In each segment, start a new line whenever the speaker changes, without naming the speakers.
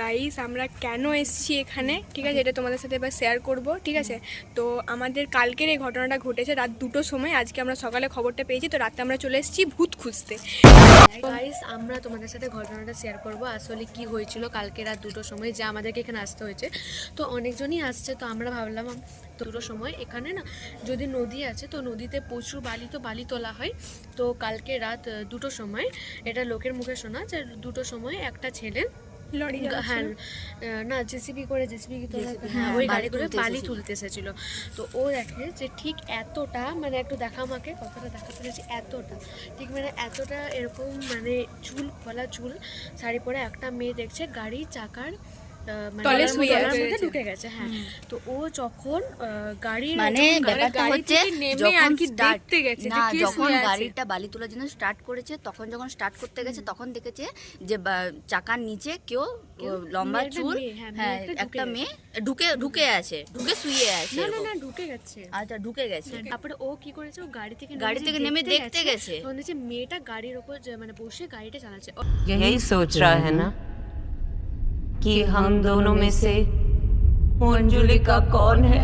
Guys আমরা কেন এসেছি এখানে? ঠিক আছে, এটা তোমাদের সাথে এবার শেয়ার করব, ঠিক আছে? তো আমাদের কালকের এই ঘটনাটা ঘটেছে রাত দুটোর সময়, আজকে আমরা সকালে খবরটা পেয়েছি, তো রাতে আমরা চলে এসেছি ভূত খুঁজতে।
গাইস আমরা তোমাদের সাথে ঘটনাটা শেয়ার করব, আসলে কি হয়েছিল কালকে রাত দুটোর সময়, যে আমাদেরকে এখানে আসতে হয়েছে। তো অনেকজনই আসছে, তো আমরা ভাবলাম দুটো সময় এখানে না, যদি নদী আছে, তো নদীতে প্রচুর বালি, তো বালি তোলা হয়। তো কালকে রাত দুটো সময়, এটা লোকের মুখে শোনা, যে দুটো সময় একটা ছেলে
লরি
হ্যাঁ না জেসিবি করে জেসিবি হ্যাঁ
হ্যাঁ,
ওই গাড়ি করে বালি তুলতে এসেছিল তো ও দেখে যে ঠিক এতটা মানে একটু দেখা আমাকে কথাটা দেখাতে পেরেছি এতটা ঠিক মানে এতটা এরকম মানে চুল খোলা চুল শাড়ি পরে একটা মেয়ে দেখছে গাড়ি চাকার
তলে
তলার
শুয়ে
তলার
আছে।
মধ্যে ঢুকে গেছে হ্যাঁ তো ও যখন আহ, গাড়ির
মানে
যখন গাড়ি-
ব্যাপারটা
গাড়ি
হচ্ছে
থেকে নেমে
যখন
আর কি
start-
দেখতে গেছে যে
না
কে
যখন
শুয়ে আছে।
গাড়িটা বালি তোলার জন্য স্টার্ট করেছে তখন যখন স্টার্ট করতে গেছে তখন দেখেছে যে বা- চাকার নিচে কেউ ও, লম্বা
মেয়ে একটা
চুল
মেয়ে, হ্যাঁ, মেয়ে
হ্যাঁ
একটা ঢুকে
একটা
গেছে।
মেয়ে ঢুকে ঢুকে আছে ঢুকে শুয়ে আছে
না না
এরকম।
না ঢুকে গেছে
আচ্ছা ঢুকে গেছে
তারপরে ও কি করেছে ও গাড়ি থেকে
গাড়ি থেকে নেমে দেখতে গেছে
তখন দেখছে মেয়েটা গাড়ির উপর যে মানে বসে গাড়িটা চালাচ্ছে ও-
यही सोच रहा है ना कि हम दोनों में से मंजुलिका कौन है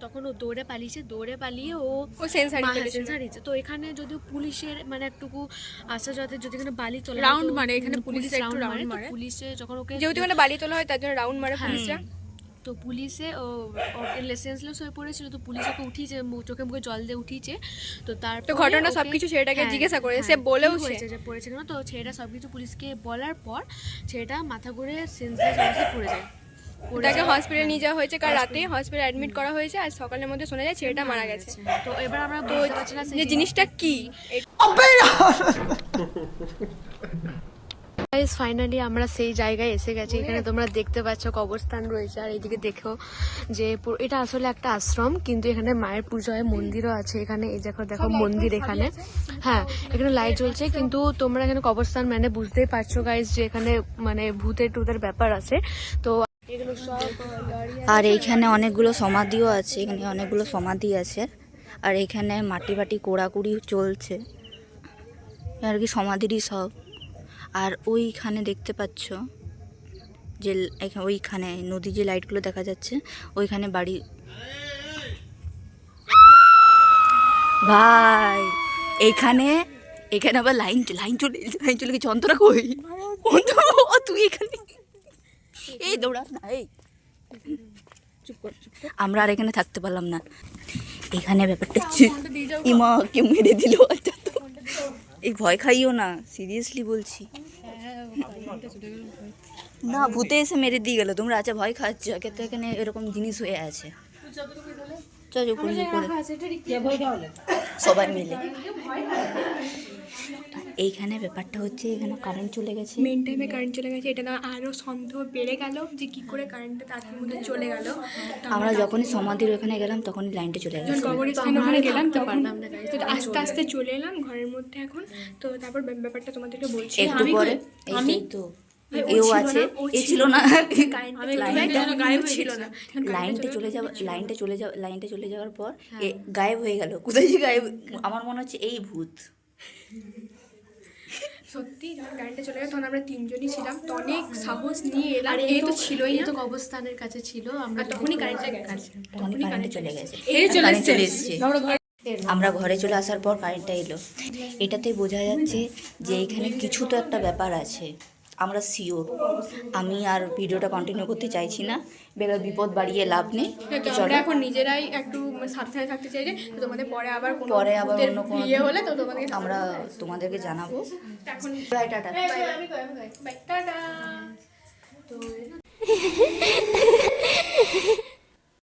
তখন ও দৌড়ে পালিয়েছে দৌড়ে পালিয়ে ও
ও সেন্সারি
মা-
ফেলেছিল
সেন্সার দিচ্ছে। তো এখানে যদি পুলিশের মানে একটুকু আসা যাতে যদি এখানে বালি তোলা হয়
Round
তো-
মারে, এখানে
হুম,
পুলিশরা একটু
round
round
তো
মারে।
পুলিশে যখন ওকে
যেহেতু এখানে বালি তোলা হয় তার জন্য রাউন্ড মারে
হ্যাঁ।
পুলিশরা
তো পুলিশে ও লেসেন্সলেস হয়ে পড়েছিল তো পুলিশ ওকে উঠিয়েছে মু- চোখে মুখে জল দিয়ে উঠিয়েছে তো তার
তো ঘটনা সব কিছু ছেলেটাকে জিজ্ঞাসা করে, সে বলেও সে-
যে পড়েছে কেন তো ছেলেটা সব কিছু পুলিশকে বলার পর ছেলেটা মাথা ঘুরে সেন্সলেস অবস্থায় পড়ে যায়। পড়ে
তাকে হসপিটালে নিয়ে যাওয়া হয়েছে কাল রাতে হসপিটালে অ্যাডমিট করা হয়েছে আর সকালের মধ্যে শোনা যায় ছেলেটা মারা গেছে।
তো এবার আমরা না
যে জিনিসটা কি?
গাইস ফাইনালি আমরা সেই জায়গায় এসে গেছি। এখানে তোমরা দেখতে পাচ্ছ কবরস্থান রয়েছে আর এইদিকে দেখো যে এটা আসলে একটা আশ্রম কিন্তু এখানে মায়ের পুজো হয় মন্দিরও আছে। এখানে এই দেখো দেখো মন্দির এখানে। হ্যাঁ এখানে লাইট জ্বলছে কিন্তু তোমরা এখানে কবরস্থান মানে বুঝতেই পারছ গাইস যে এখানে মানে ভূতের টুতের ব্যাপার আছে। তো সব
আর এইখানে অনেকগুলো সমাধিও আছে এখানে অনেকগুলো সমাধি আছে। আর এখানে মাটি বাটি কোড়াকুড়ি চলছে। আর কি সমাধিরই সব। আর ওইখানে দেখতে পাচ্ছ যে ওইখানে নদী যে লাইটগুলো দেখা যাচ্ছে, ওইখানে বাড়ি ভাই এইখানে এখানে আবার লাইন লাইন চলে লাইন চলে গেছে। অন্তরা কই? তুই এখানে এই দৌড়া না, এই। আমরা আর এখানে থাকতে পারলাম না। এখানে ব্যাপারটা হচ্ছে, ইমা কে মেরে দিল আচ্ছা এই ভয় খাইও না সিরিয়াসলি বলছি। না ভূতে এসে মেরে দিয়ে গেলো। তোমরা আচ্ছা ভয় খাচ্ছ একে তো এখানে এরকম জিনিস হয়ে আছে। চল সবাই মিলে। এইখানে ব্যাপারটা হচ্ছে এখানে কারেন্ট চলে গেছে।
মেন টাইমে কারেন্ট চলে গেছে এটা না আরও সন্দেহ বেড়ে গেল যে কি করে কারেন্টটা তাদের মধ্যে চলে গেল।
আমরা যখনই সমাধির ওখানে গেলাম তখনই লাইনটা চলে
কবরস্থান ওখানে গেলাম তখন
পারলাম না,
তো আস্তে আস্তে চলে এলাম ঘরের মধ্যে এখন। তো তারপর ব্যাপারটা তোমাদেরকে বলছি
একটু
আমি-
পরে
আমি
এই তো এও আছে এ ছিল না।
গায়েব ছিল না
লাইনটা চলে যাওয়া লাইনটা চলে যাওয়া লাইনটা চলে যাওয়ার পর এ গায়েব হয়ে গেল। কোথায় যে গায়েব আমার মনে হচ্ছে এই ভূত।
সত্যি যখন কারেন্টটা চলে গেছে তখন আমরা তিনজনই ছিলাম। তো অনেক সাহস নিয়ে এলাম। এই তো ছিলই না।
তো কবরস্থানের কাছে ছিল আমরা
তখনই কারেন্টে গেছে।
তখনই কারেন্টে চলে গেছে।
এই চলে
কারেন্ট।
এসছে।
আমরা ঘরে চলে আসার পর কারেন্টটা এলো। এটাতে বোঝা যাচ্ছে যে এখানে কিছু তো একটা ব্যাপার আছে। আমরা সিওর আমি আর ভিডিওটা কন্টিনিউ করতে চাইছি না। বেলা বিপদ বাড়িয়ে লাভ নেই।
আমরা এখন নিজেরাই একটু সাবধানে থাকতে চাই যে তোমাদের পরে আবার কোনো
পরে আবার অন্য কোনো
ইয়ে হলে তো তোমাদের
আমরা তোমাদেরকে জানাব।
এখন
বাই টাটা।
By tata. তো